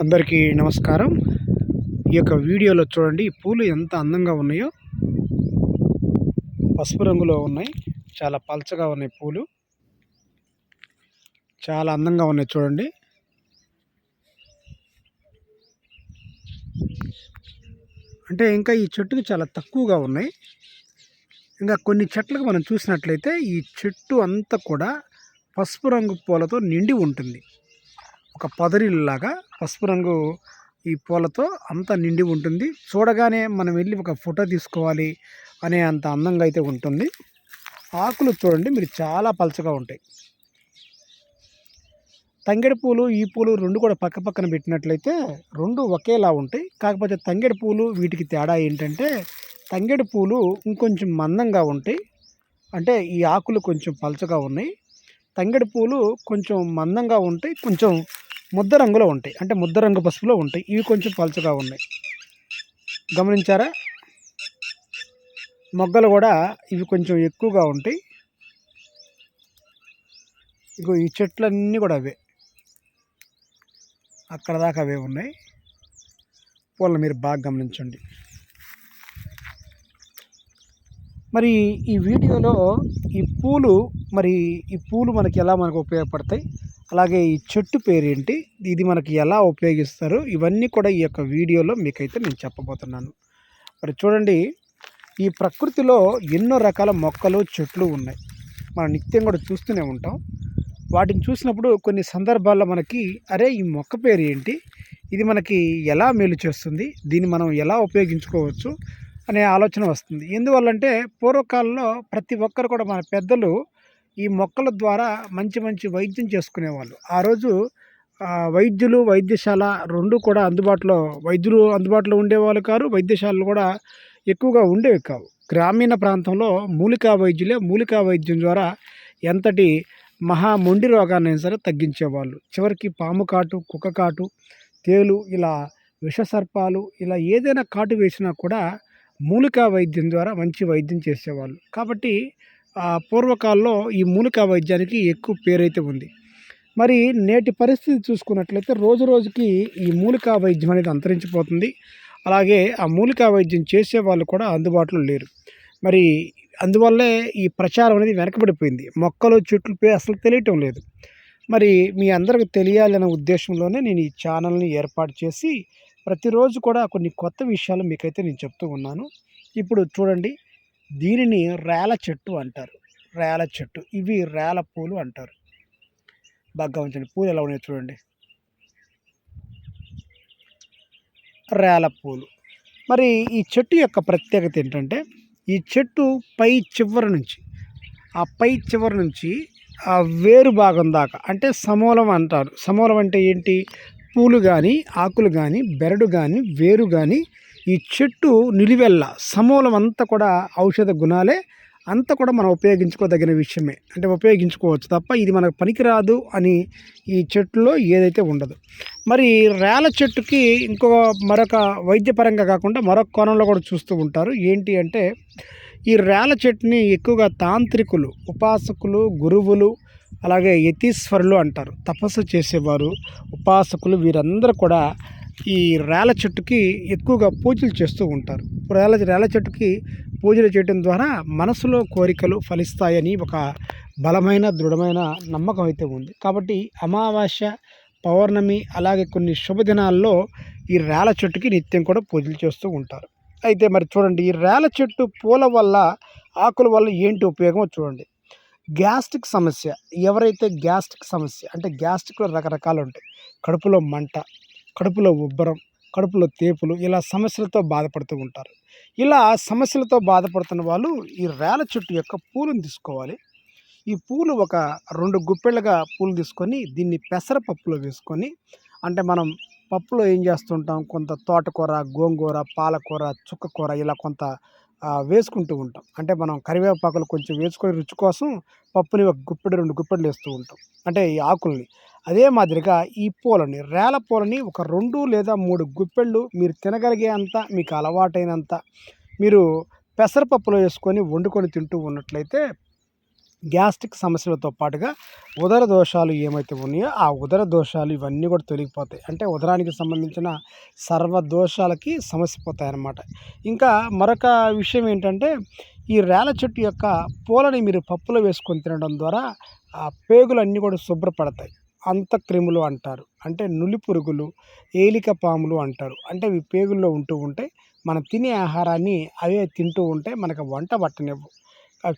అందరికీ నమస్కారం. ఈ యొక్క వీడియోలో చూడండి ఈ పూలు ఎంత అందంగా ఉన్నాయో. పసుపు రంగులో ఉన్నాయి. చాలా పల్చగా ఉన్నాయి పూలు. చాలా అందంగా ఉన్నాయి చూడండి. అంటే ఇంకా ఈ చెట్టుకి చాలా తక్కువగా ఉన్నాయి. ఇంకా కొన్ని చెట్లకు మనం చూసినట్లయితే ఈ చెట్టు అంతా కూడా పసుపు రంగు పూలతో నిండి ఉంటుంది. ఒక పదరిల్లాగా పసుపు రంగు ఈ పూలతో అంతా నిండి ఉంటుంది. చూడగానే మనం వెళ్ళి ఒక ఫోటో తీసుకోవాలి అనే అంత అందంగా అయితే ఉంటుంది. ఆకులు చూడండి మీరు చాలా పలచగా ఉంటాయి. తంగెడు పూలు ఈ పూలు రెండు కూడా పక్క పక్కన పెట్టినట్లయితే రెండు ఒకేలా ఉంటాయి. కాకపోతే తంగెడు పూలు వీటికి తేడా ఏంటంటే తంగెడు పూలు ఇంకొంచెం మందంగా ఉంటాయి. అంటే ఈ ఆకులు కొంచెం పలచగా ఉన్నాయి. తంగెడు పూలు కొంచెం మందంగా ఉంటాయి. కొంచెం ముద్ద రంగులో ఉంటాయి. అంటే ముద్ద రంగు పసుపులో ఉంటాయి. ఇవి కొంచెం పలుచగా ఉన్నాయి. గమనించారా? మొగ్గలు కూడా ఇవి కొంచెం ఎక్కువగా ఉంటాయి. ఇగో ఈ చెట్లన్నీ కూడా అవే. అక్కడ దాకా అవే ఉన్నాయి. పూలను మీరు బాగా గమనించండి. మరి ఈ వీడియోలో ఈ పూలు మరి ఈ పూలు మనకి ఎలా మనకు ఉపయోగపడతాయి? అలాగే ఈ చెట్టు పేరేంటి? ఇది మనకి ఎలా ఉపయోగిస్తారు? ఇవన్నీ కూడా ఈ యొక్క వీడియోలో మీకైతే నేను చెప్పబోతున్నాను. మరి చూడండి ఈ ప్రకృతిలో ఎన్నో రకాల మొక్కలు చెట్లు ఉన్నాయి. మనం నిత్యం కూడా చూస్తూనే ఉంటాం. వాటిని చూసినప్పుడు కొన్ని సందర్భాల్లో మనకి అరే ఈ మొక్క పేరు ఏంటి ఇది మనకి ఎలా మేలు చేస్తుంది? దీన్ని మనం ఎలా ఉపయోగించుకోవచ్చు? అనే ఆలోచన వస్తుంది. ఎందువల్లంటే పూర్వకాలంలో ప్రతి ఒక్కరు కూడా మన పెద్దలు ఈ మొక్కల ద్వారా మంచి మంచి వైద్యం చేసుకునేవాళ్ళు. ఆ రోజు వైద్యులు వైద్యశాల రెండు కూడా అందుబాటులో వైద్యులు అందుబాటులో ఉండేవాళ్ళు కారు వైద్యశాలలు కూడా ఎక్కువగా ఉండేవి కావు. గ్రామీణ ప్రాంతంలో మూలికా వైద్యులే మూలికా వైద్యం ద్వారా ఎంతటి మహా మొండి రోగాన్ని సరే తగ్గించేవాళ్ళు. చివరికి పాము కాటు కుక్క కాటు తేలు ఇలా విషసర్పాలు ఇలా ఏదైనా కాటు వేసినా కూడా మూలికా వైద్యం ద్వారా మంచి వైద్యం చేసేవాళ్ళు. కాబట్టి పూర్వకాలంలో ఈ మూలికా వైద్యానికి ఎక్కువ పేరైతే ఉంది. మరి నేటి పరిస్థితి చూసుకున్నట్లయితే రోజు రోజుకి ఈ మూలికా వైద్యం అనేది అంతరించిపోతుంది. అలాగే ఆ మూలికా వైద్యం చేసే వాళ్ళు కూడా అందుబాటులో లేరు. మరి అందువల్లే ఈ ప్రచారం అనేది వెనకబడిపోయింది. మొక్కలు చెట్లు పే అసలు తెలియటం లేదు. మరి మీ అందరికి తెలియాలనే ఉద్దేశంలోనే నేను ఈ ఛానల్ని ఏర్పాటు చేసి ప్రతిరోజు కూడా కొన్ని కొత్త విషయాలు మీకైతే నేను చెప్తూ ఉన్నాను. ఇప్పుడు చూడండి దీనిని రేల చెట్టు అంటారు. రేల చెట్టు. ఇవి రేల పూలు అంటారు. బాగా ఉంచండి పూలు ఎలా ఉన్నాయి చూడండి. రేల పూలు. మరి ఈ చెట్టు యొక్క ప్రత్యేకత ఏంటంటే ఈ చెట్టు పై చివరి నుంచి ఆ పై చివరి నుంచి ఆ వేరు భాగం దాకా అంటే సమూలం అంటారు. సమూలం అంటే ఏంటి? పూలు కానీ ఆకులు కానీ బెరడు కానీ వేరు కానీ ఈ చెట్టు నిలువెల్ల సమూలం అంతా కూడా ఔషధ గుణాలే అంతా కూడా మనం ఉపయోగించుకోదగిన విషయమే. అంటే ఉపయోగించుకోవచ్చు తప్ప ఇది మనకు పనికిరాదు అని ఈ చెట్టులో ఏదైతే ఉండదు. మరి రేల చెట్టుకి ఇంకో మరొక వైద్యపరంగా కాకుండా మరొక కోణంలో కూడా చూస్తూ ఉంటారు. ఏంటి అంటే ఈ రేల చెట్టుని ఎక్కువగా తాంత్రికులు ఉపాసకులు గురువులు అలాగే యతీశ్వరులు అంటారు. తపస్సు చేసేవారు ఉపాసకులు వీరందరూ కూడా ఈ రేల చెట్టుకి ఎక్కువగా పూజలు చేస్తూ ఉంటారు. రేల రేల చెట్టుకి పూజలు చేయడం ద్వారా మనసులో కోరికలు ఫలిస్తాయని ఒక బలమైన దృఢమైన నమ్మకం అయితే ఉంది. కాబట్టి అమావాస్య పౌర్ణమి అలాగే కొన్ని శుభదినాల్లో ఈ రేల చెట్టుకి నిత్యం కూడా పూజలు చేస్తూ ఉంటారు. అయితే మరి చూడండి ఈ రేల చెట్టు పూల వల్ల ఆకుల వల్ల ఏంటి ఉపయోగమో చూడండి. గ్యాస్ట్రిక్ సమస్య ఎవరైతే గ్యాస్ట్రిక్ సమస్య అంటే గ్యాస్ట్రిక్లో రకరకాలు ఉంటాయి. కడుపులో మంట కడుపులో ఉబ్బరం కడుపులో తేపులు ఇలా సమస్యలతో బాధపడుతూ ఉంటారు. ఇలా సమస్యలతో బాధపడుతున్న వాళ్ళు ఈ రేల చెట్టు యొక్క పూలను తీసుకోవాలి. ఈ పూలు ఒక రెండు గుప్పెళ్ళగా పూలు తీసుకొని దీన్ని పెసరపప్పులో వేసుకొని అంటే మనం పప్పులో ఏం చేస్తుంటాం? కొంత తోటకూర గోంగూర పాలకూర చుక్కకూర ఇలా కొంత వేసుకుంటూ ఉంటాం. అంటే మనం కరివేపాకులు కొంచెం వేసుకొని రుచి కోసం పప్పుని ఒక గుప్పెడు రెండు గుప్పెడులు వేస్తూ ఉంటాం. అంటే ఈ ఆకుల్ని అదే మాదిరిగా ఈ పూలని రేల పూలని ఒక రెండు లేదా మూడు గుప్పెళ్ళు మీరు తినగలిగే అంత మీకు అలవాటైనంత మీరు పెసరపప్పులో వేసుకొని వండుకొని తింటూ ఉన్నట్లయితే గ్యాస్ట్రిక్ సమస్యలతో పాటుగా ఉదర దోషాలు ఏమైతే ఉన్నాయో ఆ ఉదర దోషాలు ఇవన్నీ కూడా తొలగిపోతాయి. అంటే ఉదరానికి సంబంధించిన సర్వ దోషాలకి సమస్య పోతాయన్నమాట. ఇంకా మరొక విషయం ఏంటంటే ఈ రేల చెట్టు యొక్క పూలని మీరు పప్పులో వేసుకొని తినడం ద్వారా ఆ పేగులు అన్నీ కూడా శుభ్రపడతాయి. అంతక్రిములు అంటారు. అంటే నులి పురుగులు ఏలిక పాములు అంటారు. అంటే ఇవి పేగుల్లో ఉంటూ ఉంటే మనం తినే ఆహారాన్ని అవే తింటూ ఉంటే మనకు వంట పట్టనివ్వు.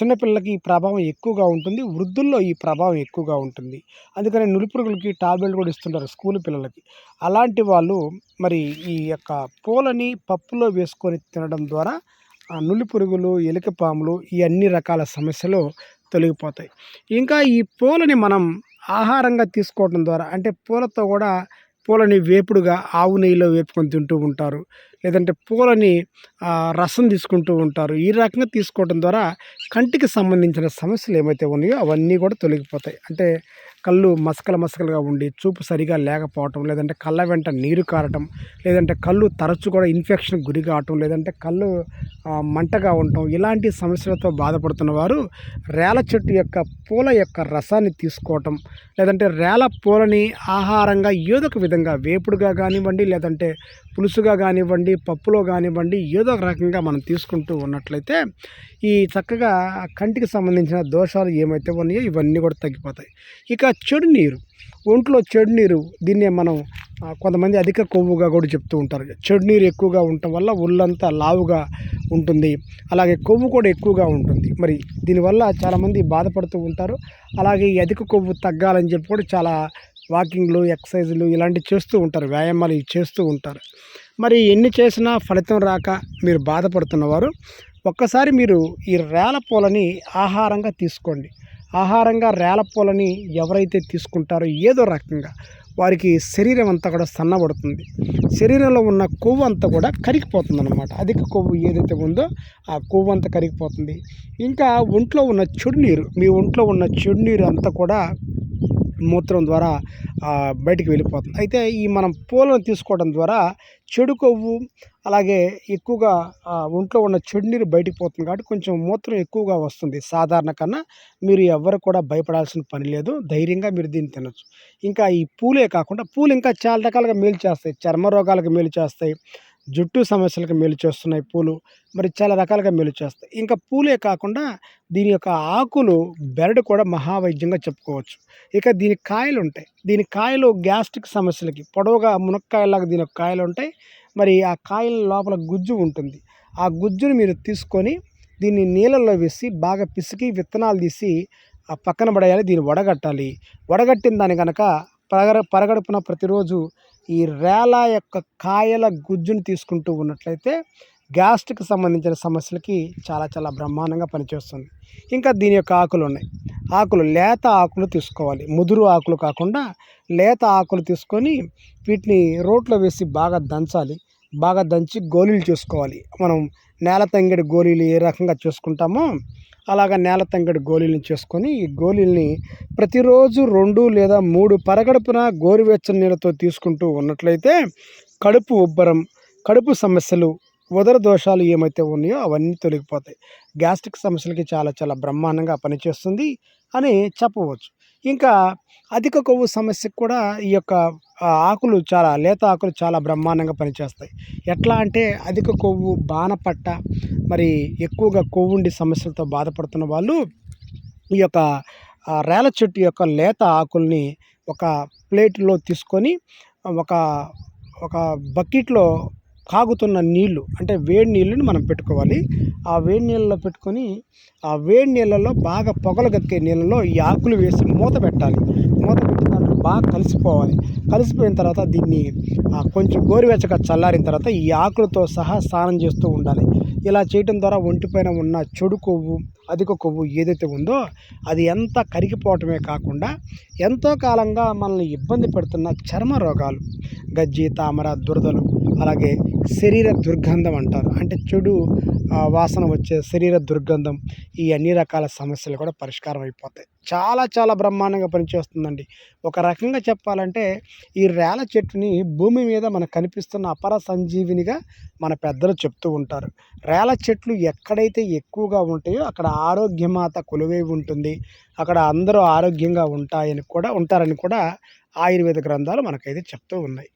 చిన్నపిల్లలకి ఈ ప్రభావం ఎక్కువగా ఉంటుంది. వృద్ధుల్లో ఈ ప్రభావం ఎక్కువగా ఉంటుంది. అందుకని నులిపురుగులకి టాబ్లెట్ కూడా ఇస్తుంటారు స్కూల్ పిల్లలకి. అలాంటి వాళ్ళు మరి ఈ యొక్క పూలని పప్పులో వేసుకొని తినడం ద్వారా ఆ నులి పురుగులు ఎలుక పాములు ఈ అన్ని రకాల సమస్యలు తొలగిపోతాయి. ఇంకా ఈ పూలని మనం ఆహారంగా తీసుకోవడం ద్వారా అంటే పూలతో కూడా పూలని వేపుడుగా ఆవు నెయ్యిలో వేపుకొని తింటూ ఉంటారు. లేదంటే పూలని రసం తీసుకుంటూ ఉంటారు. ఈ రకంగా తీసుకోవడం ద్వారా కంటికి సంబంధించిన సమస్యలు ఏమైతే ఉన్నాయో అవన్నీ కూడా తొలగిపోతాయి. అంటే కళ్ళు మసకల మసకలుగా ఉండి చూపు సరిగా లేకపోవటం లేదంటే కళ్ళ వెంట నీరు కారటం లేదంటే కళ్ళు తరచు కూడా ఇన్ఫెక్షన్ గురి కావటం లేదంటే కళ్ళు మంటగా ఉండటం ఇలాంటి సమస్యలతో బాధపడుతున్న వారు రేల చెట్టు యొక్క పూల యొక్క రసాన్ని తీసుకోవటం లేదంటే రేల పూలని ఆహారంగా ఏదో ఒక విధంగా వేపుడుగా కానివ్వండి లేదంటే పులుసుగా కానివ్వండి పప్పులో కానివ్వండి ఏదో ఒక రకంగా మనం తీసుకుంటూ ఉన్నట్లయితే ఈ చక్కగా కంటికి సంబంధించిన దోషాలు ఏమైతే ఉన్నాయో ఇవన్నీ కూడా తగ్గిపోతాయి. ఇక చెడు నీరు. ఒంట్లో చెడు నీరు దీన్నే మనం కొంతమంది అధిక కొవ్వుగా కూడా చెప్తూ ఉంటారు. చెడు నీరు ఎక్కువగా ఉండటం వల్ల ఒళ్ళంతా లావుగా ఉంటుంది. అలాగే కొవ్వు కూడా ఎక్కువగా ఉంటుంది. మరి దీనివల్ల చాలామంది బాధపడుతూ ఉంటారు. అలాగే ఈ అధిక కొవ్వు తగ్గాలని చెప్పి కూడా చాలా వాకింగ్లు ఎక్సర్సైజులు ఇలాంటివి చేస్తూ ఉంటారు. వ్యాయామాలు ఇవి చేస్తూ ఉంటారు. మరి ఎన్ని చేసినా ఫలితం రాక మీరు బాధపడుతున్నవారు ఒక్కసారి మీరు ఈ రేల పూలని ఆహారంగా తీసుకోండి. ఆహారంగా రేల పూలని ఎవరైతే తీసుకుంటారో ఏదో రకంగా వారికి శరీరం అంతా కూడా సన్నబడుతుంది. శరీరంలో ఉన్న కొవ్వు అంతా కూడా కరిగిపోతుంది అనమాట అధిక కొవ్వు ఏదైతే ఉందో ఆ కొవ్వు అంతా కరిగిపోతుంది. ఇంకా ఒంట్లో ఉన్న చెడు నీరు మీ ఒంట్లో ఉన్న చెడు నీరు అంతా కూడా మూత్రం ద్వారా బయటికి వెళ్ళిపోతుంది. అయితే ఈ మనం పూలను తీసుకోవడం ద్వారా చెడు కొవ్వు అలాగే ఎక్కువగా ఒంట్లో ఉన్న చెడు నీరు బయటికి పోతుంది కాబట్టి కొంచెం మూత్రం ఎక్కువగా వస్తుంది. సాధారణ కన్నా మీరు ఎవ్వరు కూడా భయపడాల్సిన పని లేదు. ధైర్యంగా మీరు దీన్ని తినొచ్చు. ఇంకా ఈ పూలే కాకుండా పూలు ఇంకా చాలా రకాలుగా మేలు చేస్తాయి. చర్మ రోగాలకు మేలు చేస్తాయి. జుట్టు సమస్యలకు మేలు చేస్తున్నాయి పూలు. మరి చాలా రకాలుగా మేలు చేస్తాయి. ఇంకా పూలే కాకుండా దీని యొక్క ఆకులు బెరడు కూడా మహావైద్యంగా చెప్పుకోవచ్చు. ఇక దీని కాయలు ఉంటాయి దీని కాయలు గ్యాస్ట్రిక్ సమస్యలకి పొడవుగా మునక్కాయలాగా దీని యొక్క కాయలు ఉంటాయి మరి ఆ కాయల లోపల గుజ్జు ఉంటుంది. ఆ గుజ్జుని మీరు తీసుకొని దీన్ని నీళ్ళల్లో వేసి బాగా పిసికి విత్తనాలు తీసి ఆ పక్కన పడేయాలి దీన్ని వడగట్టాలి. వడగట్టిన దాని కనుక పరగ పరగడుపున ప్రతిరోజు ఈ రేల యొక్క కాయల గుజ్జును తీసుకుంటూ ఉన్నట్లయితే గ్యాస్ట్రిక్ సంబంధించిన సమస్యలకి చాలా చాలా బ్రహ్మాండంగా పనిచేస్తుంది. ఇంకా దీని యొక్క ఆకులు ఉన్నాయి. ఆకులు లేత ఆకులు తీసుకోవాలి. ముదురు ఆకులు కాకుండా లేత ఆకులు తీసుకొని వీటిని రోట్లో వేసి బాగా దంచాలి. బాగా దంచి గోళీలు చేసుకోవాలి. మనం నేల తంగిడి గోళీలు ఏ రకంగా చేసుకుంటామో అలాగ నేల తంగడి గోళీలను చేసుకొని ఈ గోళీల్ని ప్రతిరోజు రెండు లేదా మూడు పరగడుపున గోరువెచ్చని నీళ్ళతో తీసుకుంటూ ఉన్నట్లయితే కడుపు ఉబ్బరం కడుపు సమస్యలు ఉదర దోషాలు ఏమైతే ఉన్నాయో అవన్నీ తొలగిపోతాయి. గ్యాస్ట్రిక్ సమస్యలకి చాలా చాలా బ్రహ్మాండంగా పనిచేస్తుంది అని చెప్పవచ్చు. ఇంకా అధిక కొవ్వు సమస్యకు కూడా ఈ యొక్క ఆకులు చాలా లేత ఆకులు చాలా బ్రహ్మాండంగా పనిచేస్తాయి. ఎట్లా అంటే అధిక కొవ్వు బాణపట్ట మరి ఎక్కువగా కొవ్వుండి సమస్యలతో బాధపడుతున్న వాళ్ళు ఈ యొక్క రేల చెట్టు యొక్క లేత ఆకుల్ని ఒక ప్లేట్లో తీసుకొని ఒక ఒక బకెట్లో కాగుతున్న నీళ్ళు అంటే వేడి నీళ్ళని మనం పెట్టుకోవాలి. ఆ వేడి నీళ్ళలో పెట్టుకొని ఆ వేడి నీళ్ళలో బాగా పొగలు గక్కే నీళ్ళలో ఈ ఆకులు వేసి మూత పెట్టాలి. మూత పెట్టి దాంట్లో బాగా కలిసిపోవాలి. కలిసిపోయిన తర్వాత దీన్ని కొంచెం గోరువెచ్చగా చల్లారిన తర్వాత ఈ ఆకులతో సహా స్నానం చేస్తూ ఉండాలి. ఇలా చేయటం ద్వారా ఒంటిపైన ఉన్న చెడు కొవ్వు అధిక కొవ్వు ఏదైతే ఉందో అది ఎంత కరిగిపోవటమే కాకుండా ఎంతో కాలంగా మనల్ని ఇబ్బంది పెడుతున్న చర్మ రోగాలు గజ్జి తామర దురదలు అలాగే శరీర దుర్గంధం అంటారు. అంటే చెడు వాసన వచ్చే శరీర దుర్గంధం ఈ అన్ని రకాల సమస్యలు కూడా పరిష్కారం అయిపోతాయి. చాలా చాలా బ్రహ్మాండంగా పనిచేస్తుందండి. ఒక రకంగా చెప్పాలంటే ఈ రేల చెట్టుని భూమి మీద మనకు కనిపిస్తున్న అపర సంజీవినిగా మన పెద్దలు చెప్తూ ఉంటారు. రేల చెట్లు ఎక్కడైతే ఎక్కువగా ఉంటాయో అక్కడ ఆరోగ్యమాత కొలువై ఉంటుంది. అక్కడ అందరూ ఆరోగ్యంగా ఉంటాయని కూడా ఉంటారని కూడా ఆయుర్వేద గ్రంథాలు మనకైతే చెప్తూ ఉన్నాయి.